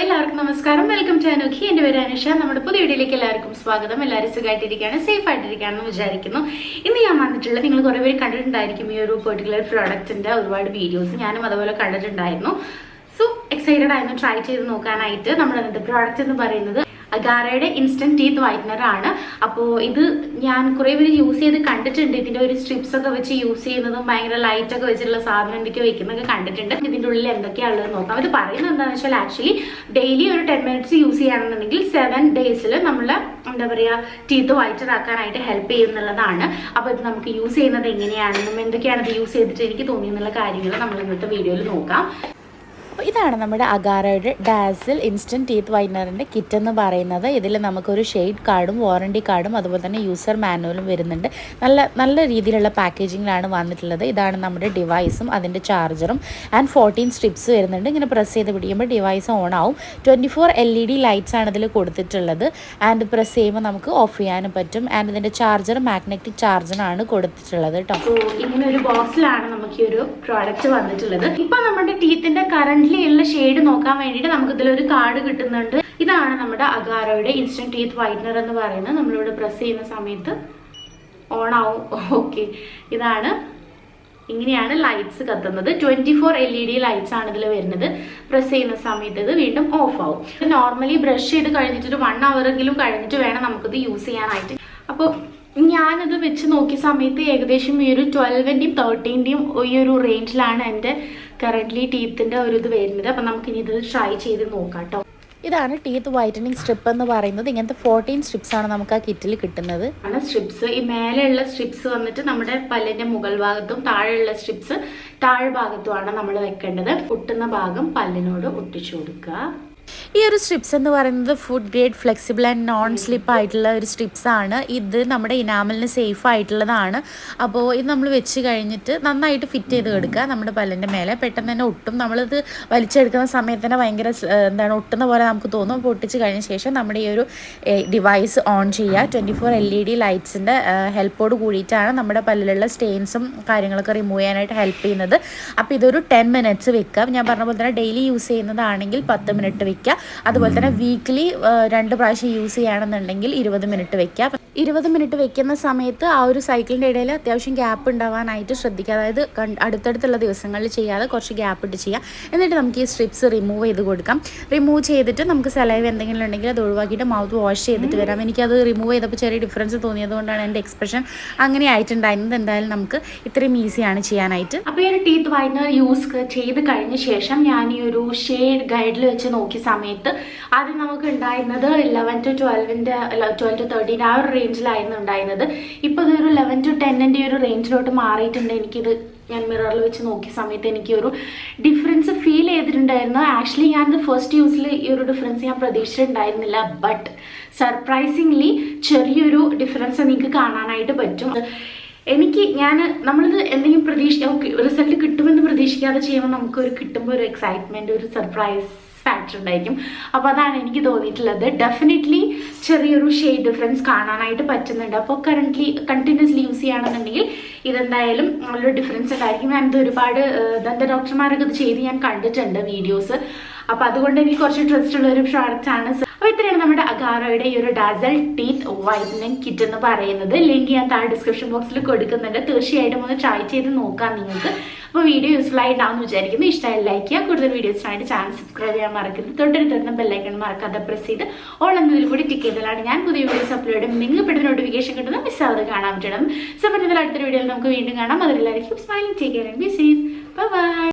എല്ലാവർക്കും നമസ്കാരം. Welcome to അനുഖി എന്റെ പേര് അനുഷ. നമ്മുടെ പുതിയ വീഡിയോയിലേക്ക് എല്ലാവർക്കും സ്വാഗതം. എല്ലാവരും സുഖമായിട്ടിരിക്കുകയാണ്. സേഫ് ആയിട്ടിരിക്കുകയാണെന്ന് വിചാരിക്കുന്നു. ഇന്ന് ഞാൻ വന്നിട്ടുള്ളത് നിങ്ങൾ കുറേ പേര് കണ്ടിട്ടുണ്ടായിരിക്കും ഈ ഒരു പെർട്ടിക്കുലർ പ്രോഡക്റ്റിന്റെ ഒരുപാട് വീഡിയോസ് ഞാനും അതുപോലെ കണ്ടിട്ടുണ്ടായിരുന്നു. സോ എക്സൈറ്റഡ് ആയിരുന്നു. ട്രൈ ചെയ്ത് നോക്കാനായിട്ട്. ഇന്നത്തെ പ്രോഡക്റ്റ് എന്ന് പറയുന്നത് അഗാറയുടെ ഇൻസ്റ്റന്റ് ടീത്ത് വൈറ്റ്നർ ആണ്. അപ്പോൾ ഇത് ഞാൻ കുറേ പേര് യൂസ് ചെയ്ത് കണ്ടിട്ടുണ്ട്. ഇതിന്റെ ഒരു സ്ട്രിപ്സ് ഒക്കെ വെച്ച് യൂസ് ചെയ്യുന്നതും ഭയങ്കര ലൈറ്റ് ഒക്കെ വെച്ചിട്ടുള്ള സാധനം എന്തൊക്കെ വെക്കുന്നതൊക്കെ കണ്ടിട്ടുണ്ട്. ഇതിന്റെ ഉള്ളിൽ എന്തൊക്കെയാണ് ഉള്ളത് നോക്കാം. ഇത് പറയുന്നത് എന്താണെന്ന് വെച്ചാൽ ആക്ച്വലി ഡെയിലി ഒരു ടെൻ മിനിറ്റ്സ് യൂസ് ചെയ്യുകയാണെന്നുണ്ടെങ്കിൽ സെവൻ ഡേയ്സിൽ നമ്മൾ എന്താ പറയുക ടീത്ത് വൈറ്റർ ആക്കാനായിട്ട് ഹെൽപ്പ് ചെയ്യുന്നുള്ളതാണ്. അപ്പോൾ ഇത് നമുക്ക് യൂസ് ചെയ്യുന്നത് എങ്ങനെയാണെന്നും എന്തൊക്കെയാണ് ഇത് യൂസ് ചെയ്തിട്ട് എനിക്ക് തോന്നിയെന്നുള്ള കാര്യങ്ങൾ നമ്മൾ ഇന്നത്തെ വീഡിയോയിൽ നോക്കാം. അപ്പോൾ ഇതാണ് നമ്മുടെ അഗാരയുടെ ഡാസിൽ ഇൻസ്റ്റന്റ് ടീത്ത് വൈറ്റ്നറിന്റെ കിറ്റ് എന്ന് പറയുന്നത്. ഇതിൽ നമുക്കൊരു ഷെയ്ഡ് കാർഡും വാറണ്ടി കാർഡും അതുപോലെ തന്നെ യൂസർ മാനുവലും വരുന്നുണ്ട്. നല്ല നല്ല രീതിയിലുള്ള പാക്കേജിങ്ങിലാണ് വന്നിട്ടുള്ളത്. ഇതാണ് നമ്മുടെ ഡിവൈസും അതിന്റെ ചാർജറും ആൻഡ് ഫോർട്ടീൻ സ്ട്രിപ്സ് വരുന്നുണ്ട്. ഇങ്ങനെ പ്രസ് ചെയ്ത് പിടിക്കുമ്പോൾ ഡിവൈസ് ഓൺ ആവും. Twenty four L E D lights ആണ് ഇതിൽ കൊടുത്തിട്ടുള്ളത്. ആൻഡ് പ്രസ് ചെയ്യുമ്പോൾ നമുക്ക് ഓഫ് ചെയ്യാനും പറ്റും. ആൻഡ് ഇതിന്റെ ചാർജർ മാഗ്നറ്റിക് ചാർജറാണ് കൊടുത്തിട്ടുള്ളത് കേട്ടോ ഇങ്ങനെ ഒരു ബോക്സിലാണ് നമുക്ക് ഈ ഒരു പ്രോഡക്റ്റ് വന്നിട്ടുള്ളത്. ഇപ്പം നമ്മുടെ ടീത്തിന്റെ കറന്റ്ലി ഉള്ള ഷെയ്ഡ് നോക്കാൻ വേണ്ടിയിട്ട് നമുക്ക് ഇതിലൊരു കാർഡ് കിട്ടുന്നുണ്ട്. ഇതാണ് നമ്മുടെ അഗാരോയുടെ ഇൻസ്റ്റന്റ് ടീത്ത് വൈറ്റ്നർ എന്ന് പറയുന്നത്. നമ്മളിവിടെ പ്രസ് ചെയ്യുന്ന സമയത്ത് ഓൺ ആവും. ഓക്കെ ഇതാണ് ഇങ്ങനെയാണ് lights കത്തുന്നത്. Twenty four L E D lights ആണ് ഇതിൽ വരുന്നത്. പ്രസ് ചെയ്യുന്ന സമയത്ത് ഇത് വീണ്ടും ഓഫ് ആവും. നോർമലി ബ്രഷ് ചെയ്ത് കഴിഞ്ഞിട്ട് ഒരു വൺ എങ്കിലും കഴിഞ്ഞിട്ട് വേണം നമുക്കിത് യൂസ് ചെയ്യാനായിട്ട്. അപ്പോൾ ഞാനിത് വെച്ച് നോക്കിയ സമയത്ത് ഏകദേശം ഈ ഒരു ട്വൽവിന്റെയും തേർട്ടീന്റെയും ഈ ഒരു റേഞ്ചിലാണ് എന്റെ കറന്റ്ലി ടീത്തിന്റെ ഒരു ഇത് വരുന്നത്. അപ്പം നമുക്കിനി ഇത് ട്രൈ ചെയ്ത് നോക്കാം കേട്ടോ ഇതാണ് ടീത്ത് വൈറ്റനിങ് സ്ട്രിപ്പ് എന്ന് പറയുന്നത്. ഇങ്ങനത്തെ ഫോർട്ടീൻ സ്ട്രിപ്സ് ആണ് നമുക്ക് ആ കിറ്റിൽ കിട്ടുന്നത്. ആണ് സ്ട്രിപ്സ് ഈ മേലെയുള്ള സ്ട്രിപ്സ് വന്നിട്ട് നമ്മുടെ പല്ലിന്റെ മുകൾ ഭാഗത്തും താഴെയുള്ള സ്ട്രിപ്സ് താഴെ ഭാഗത്തുമാണ് നമ്മൾ വെക്കേണ്ടത്. ഒട്ടുന്ന ഭാഗം പല്ലിനോട് ഒട്ടിച്ചു കൊടുക്കുക. ഈ ഒരു സ്ട്രിപ്സ് എന്ന് പറയുന്നത് food grade flexible and non slip ആയിട്ടുള്ള ഒരു സ്ട്രിപ്സ് ആണ്. ഇത് നമ്മുടെ ഇനാമലിന് സേഫ് ആയിട്ടുള്ളതാണ്. അപ്പോൾ ഇത് നമ്മൾ വെച്ച് കഴിഞ്ഞിട്ട് നന്നായിട്ട് ഫിറ്റ് ചെയ്ത് കൊടുക്കുക നമ്മുടെ പല്ലിന്റെ മേലെ. പെട്ടെന്ന് തന്നെ ഒട്ടും നമ്മളിത് വലിച്ചെടുക്കുന്ന സമയത്ത് തന്നെ ഭയങ്കര എന്താണ് ഒട്ടുന്ന പോലെ നമുക്ക് തോന്നും. അപ്പോൾ ഒട്ടിച്ച് കഴിഞ്ഞ ശേഷം നമ്മുടെ ഈ ഒരു ഡിവൈസ് ഓൺ ചെയ്യുക. Twenty four L E D ലൈറ്റ്സിന്റെ ഹെൽപ്പോട് കൂടിയിട്ടാണ് നമ്മുടെ പല്ലിലുള്ള സ്റ്റെയിൻസും കാര്യങ്ങളൊക്കെ റിമൂവ് ചെയ്യാനായിട്ട് ഹെൽപ്പ് ചെയ്യുന്നത്. അപ്പോൾ ഇതൊരു ടെൻ മിനിറ്റ്സ് വെക്കുക. ഞാൻ പറഞ്ഞ പോലെ തന്നെ ഡെയിലി യൂസ് ചെയ്യുന്നതാണെങ്കിൽ പത്ത് മിനിറ്റ് വെക്കുക. അതുപോലെ തന്നെ വീക്ക്ലി രണ്ട് പ്രാവശ്യം യൂസ് ചെയ്യുകയാണെന്നുണ്ടെങ്കിൽ ഇരുപത് മിനിറ്റ് വെക്കുക. ഇരുപത് മിനിറ്റ് വെക്കുന്ന സമയത്ത് ആ ഒരു സൈക്കിളിന്റെ ഇടയിൽ അത്യാവശ്യം ഗ്യാപ്പ് ഉണ്ടാവാനായിട്ട് ശ്രദ്ധിക്കുക. അതായത് അടുത്തടുത്തുള്ള ദിവസങ്ങളിൽ ചെയ്യാതെ കുറച്ച് ഗ്യാപ്പ് ഇട്ട് ചെയ്യാം എന്നിട്ട് നമുക്ക് ഈ സ്ട്രിപ്സ് റിമൂവ് ചെയ്ത് കൊടുക്കാം. റിമൂവ് ചെയ്തിട്ട് നമുക്ക് സലൈവ് എന്തെങ്കിലും ഉണ്ടെങ്കിൽ അത് ഒഴിവാക്കിയിട്ട് മൗത്ത് വാഷ് ചെയ്തിട്ട് വരാം. എനിക്കത് റിമൂവ് ചെയ്തപ്പോൾ ചെറിയ ഡിഫറൻസ് തോന്നിയതുകൊണ്ടാണ് എന്റെ എക്സ്പ്രഷൻ അങ്ങനെ ആയിട്ടുണ്ടായിരുന്നത്. എന്തായാലും നമുക്ക് ഇത്രയും ഈസിയാണ് ചെയ്യാനായിട്ട്. അപ്പോൾ ഈ ഒരു ടീത്ത് വൈറ്റ്നർ യൂസ് ചെയ്ത് കഴിഞ്ഞ ശേഷം ഞാൻ ഈ ഒരു ഷെയ്ഡ് ഗൈഡിൽ വെച്ച് നോക്കിയ സമയത്ത് ആദ്യം നമുക്ക് ഉണ്ടായിരുന്നത് ഇലവൻ ടു ട്വൽവിന്റെ ട്വൽവ് ടു തേർട്ടീൻ ആ ഒരു റേഞ്ചിലായിരുന്നു ഉണ്ടായിരുന്നത്. ഇപ്പോൾ ഇതൊരു ലെവൻ ടു ടെന്നിന്റെ ഒരു റേഞ്ചിലോട്ട് മാറിയിട്ടുണ്ട്. എനിക്കിത് ഞാൻ മിററിൽ വെച്ച് നോക്കിയ സമയത്ത് എനിക്ക് ഒരു ഡിഫറൻസ് ഫീൽ ചെയ്തിട്ടുണ്ടായിരുന്നു. ആക്ച്വലി ഞാൻ ഫസ്റ്റ് യൂസിൽ ഈ ഒരു ഡിഫറൻസ് ഞാൻ പ്രതീക്ഷിച്ചിട്ടുണ്ടായിരുന്നില്ല. ബട്ട് സർപ്രൈസിംഗ്ലി ചെറിയൊരു ഡിഫറൻസ് നിങ്ങൾക്ക് കാണാനായിട്ട് പറ്റും. എനിക്ക് ഞാൻ നമ്മളിത് എന്തെങ്കിലും പ്രതീക്ഷ റിസൾട്ട് കിട്ടുമെന്ന് പ്രതീക്ഷിക്കാതെ ചെയ്യുമ്പോൾ നമുക്കൊരു കിട്ടുമ്പോൾ ഒരു എക്സൈറ്റ്മെന്റ് ഒരു സർപ്രൈസ് ഫാക്ടർ ഉണ്ടായിരിക്കും. അപ്പോൾ അതാണ് എനിക്ക് തോന്നിയിട്ടുള്ളത്. ഡെഫിനറ്റ്ലി ചെറിയൊരു ഷെയ്ഡ് ഡിഫറൻസ് കാണാനായിട്ട് പറ്റുന്നുണ്ട്. അപ്പോൾ കറന്റ്ലി കണ്ടിന്യൂസ്ലി യൂസ് ചെയ്യുകയാണെന്നുണ്ടെങ്കിൽ ഇതെന്തായാലും നല്ലൊരു ഡിഫറൻസ് ഉണ്ടായിരിക്കും. ഞാനിത് ഒരുപാട് ദന്ത ഡോക്ടർമാരൊക്കെ ഇത് ചെയ്ത് ഞാൻ കണ്ടിട്ടുണ്ട് വീഡിയോസ് അപ്പോൾ അതുകൊണ്ട് എനിക്ക് കുറച്ച് ട്രസ്റ്റ് ഉള്ള ഒരു പ്രോഡക്റ്റ് ആണ്. അപ്പോൾ ഇത്രയാണ് നമ്മുടെ അഗാറോയുടെ ഈ ഒരു ഡാസൽ ടീത്ത് വൈറ്റനിങ് കിറ്റ് എന്ന് പറയുന്നത്. ലിങ്ക് ഞാൻ താഴെ ഡിസ്ക്രിപ്ഷൻ ബോക്സിൽ കൊടുക്കുന്നുണ്ട്. തീർച്ചയായിട്ടും ഒന്ന് ട്രൈ ചെയ്ത് നോക്കാം നിങ്ങൾക്ക്. അപ്പോൾ വീഡിയോ യൂസ്ഫുൾ ആയിട്ടാണെന്ന് വിചാരിക്കുന്നു. ഇഷ്ടമായി ലൈക്ക് ചെയ്യുക. കൂടുതൽ വീഡിയോസിനായിട്ട് ചാനൽ സബ്സ്ക്രൈബ് ചെയ്യാൻ മറക്കരുത്. തൊട്ടടുത്ത് തൊട്ടും ബെല്ലൈക്കൺ മറക്കാതെ പ്രസ് ചെയ്ത് ഓൾ എന്നതിൽ കൂടി ടിക്ക് ചെയ്തതാണ് ഞാൻ പുതിയ വീഡിയോസ് അപ്ലോഡ് ചെയ്യും. നിങ്ങൾക്ക് പെട്ടെന്ന് നോട്ടിഫിക്കേഷൻ കിട്ടുന്ന മിസ് ആവാതെ കാണാൻ പറ്റണം. സോ അടുത്തൊരു വീഡിയോയിൽ നമുക്ക് വീണ്ടും കാണാം. അതിലെല്ലാവരും സ്മൈലിംഗ് ചെയ്യുക ബി ബൈ